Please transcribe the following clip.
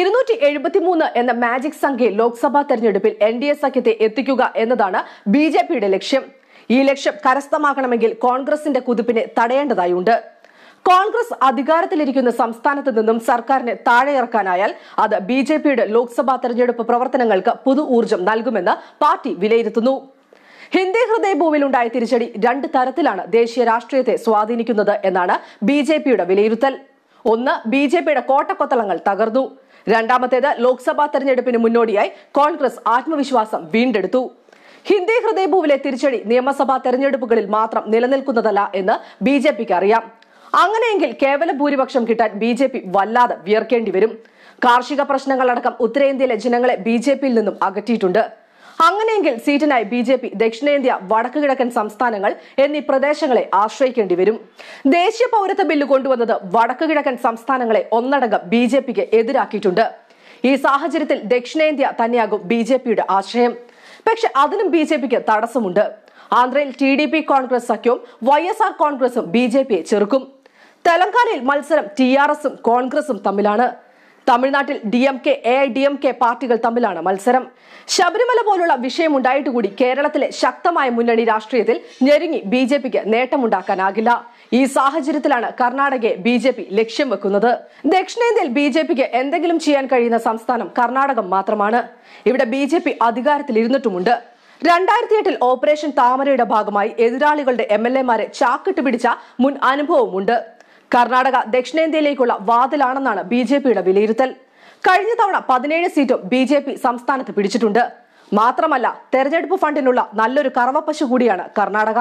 ഇരുന്നൂറ്റി എഴുപത്തിമൂന്ന് എന്ന മാജിക് സംഖ്യ ലോക്സഭാ തെരഞ്ഞെടുപ്പിൽ എൻ ഡി എ സഖ്യത്തെ എത്തിക്കുക എന്നതാണ് ബി ജെ പിയുടെ ലക്ഷ്യം. ഈ ലക്ഷ്യം കരസ്ഥമാക്കണമെങ്കിൽ കോൺഗ്രസിന്റെ കുതിപ്പിനെ തടയേണ്ടതായുണ്ട്. കോൺഗ്രസ് അധികാരത്തിലിരിക്കുന്ന സംസ്ഥാനത്ത് നിന്നും സർക്കാരിനെ താഴെയിറക്കാനായാൽ അത് ബി ജെ പിയുടെ ലോക്സഭാ തെരഞ്ഞെടുപ്പ് പ്രവർത്തനങ്ങൾക്ക് പുതു ഊർജം നൽകുമെന്ന് പാർട്ടി വിലയിരുത്തുന്നു. ഹിന്ദി ഹൃദയഭൂവിലുണ്ടായ തിരിച്ചടി രണ്ട് തരത്തിലാണ് ദേശീയ രാഷ്ട്രീയത്തെ സ്വാധീനിക്കുന്നത് എന്നാണ് ബി വിലയിരുത്തൽ. ഒന്ന് ബി ജെ പിയുടെ കോട്ടക്കൊത്തളങ്ങൾ തകർന്നു. രണ്ടാമത്തേത് ലോക്സഭാ തെരഞ്ഞെടുപ്പിന് മുന്നോടിയായി കോൺഗ്രസ് ആത്മവിശ്വാസം വീണ്ടെടുത്തു. ഹിന്ദി ഹൃദയഭൂവിലെ തിരിച്ചടി നിയമസഭാ തെരഞ്ഞെടുപ്പുകളിൽ മാത്രം നിലനിൽക്കുന്നതല്ല എന്ന് ബി ജെ പിക്ക് അറിയാം. അങ്ങനെയെങ്കിൽ കേവല ഭൂരിപക്ഷം കിട്ടാൻ ബി ജെ പി വല്ലാതെ വിയർക്കേണ്ടി വരും. കാർഷിക പ്രശ്നങ്ങളടക്കം ഉത്തരേന്ത്യയിലെ ജനങ്ങളെ ബി ജെ പിയിൽ നിന്നും അകറ്റിയിട്ടുണ്ട്. അങ്ങനെയെങ്കിൽ സീറ്റിനായി ബി ജെ പി ദക്ഷിണേന്ത്യ വടക്കു കിഴക്കൻ സംസ്ഥാനങ്ങൾ എന്നീ പ്രദേശങ്ങളെ ആശ്രയിക്കേണ്ടി വരും. ദേശീയ പൗരത്വ ബില്ല് കൊണ്ടുവന്നത് വടക്കു കിഴക്കൻ സംസ്ഥാനങ്ങളെ ഒന്നടങ്കം ബി ജെ പിക്ക് എതിരാക്കിയിട്ടുണ്ട്. ഈ സാഹചര്യത്തിൽ ദക്ഷിണേന്ത്യ തന്നെയാകും ബി ജെ പിയുടെ ആശ്രയം. പക്ഷെ അതിനും ബി ജെ പിക്ക് തടസ്സമുണ്ട്. ആന്ധ്രയിൽ ടി ഡി പി കോൺഗ്രസ് സഖ്യവും വൈ എസ് ആർ കോൺഗ്രസും ബി ജെ പിയെ ചെറുക്കും. തെലങ്കാനയിൽ മത്സരം ടി ആർ എസും കോൺഗ്രസും തമ്മിലാണ്. തമിഴ്നാട്ടിൽ D M K A I D M K പാർട്ടികൾ തമ്മിലാണ് മത്സരം. ശബരിമല പോലുള്ള വിഷയമുണ്ടായിട്ട് കൂടി കേരളത്തിലെ ശക്തമായ മുന്നണി രാഷ്ട്രീയത്തിൽ ഞെരുങ്ങി ബി ജെ പിക്ക് നേട്ടമുണ്ടാക്കാനാകില്ല. ഈ സാഹചര്യത്തിലാണ് കർണാടകയെ ബി ജെ പി ലക്ഷ്യം വെക്കുന്നത്. ദക്ഷിണേന്ത്യയിൽ ബി ജെ പിക്ക് എന്തെങ്കിലും ചെയ്യാൻ കഴിയുന്ന സംസ്ഥാനം കർണാടകം മാത്രമാണ്. ഇവിടെ ബി ജെ പി അധികാരത്തിലിരുന്നിട്ടുമുണ്ട് രണ്ടായിരത്തി എട്ടിൽ ഓപ്പറേഷൻ താമരയുടെ ഭാഗമായി എതിരാളികളുടെ എം എൽ എമാരെ ചാക്കിട്ട് പിടിച്ച മുൻ അനുഭവമുണ്ട്. കർണാടക ദക്ഷിണേന്ത്യയിലേക്കുള്ള വാതിലാണെന്നാണ് ബി ജെ പിയുടെ വിലയിരുത്തൽ. കഴിഞ്ഞ തവണ പതിനേഴ് സീറ്റും ബി ജെ പി സംസ്ഥാനത്ത് പിടിച്ചിട്ടുണ്ട്. മാത്രമല്ല തെരഞ്ഞെടുപ്പ് ഫണ്ടിനുള്ള നല്ലൊരു കറവപ്പശു കൂടിയാണ് കർണാടക.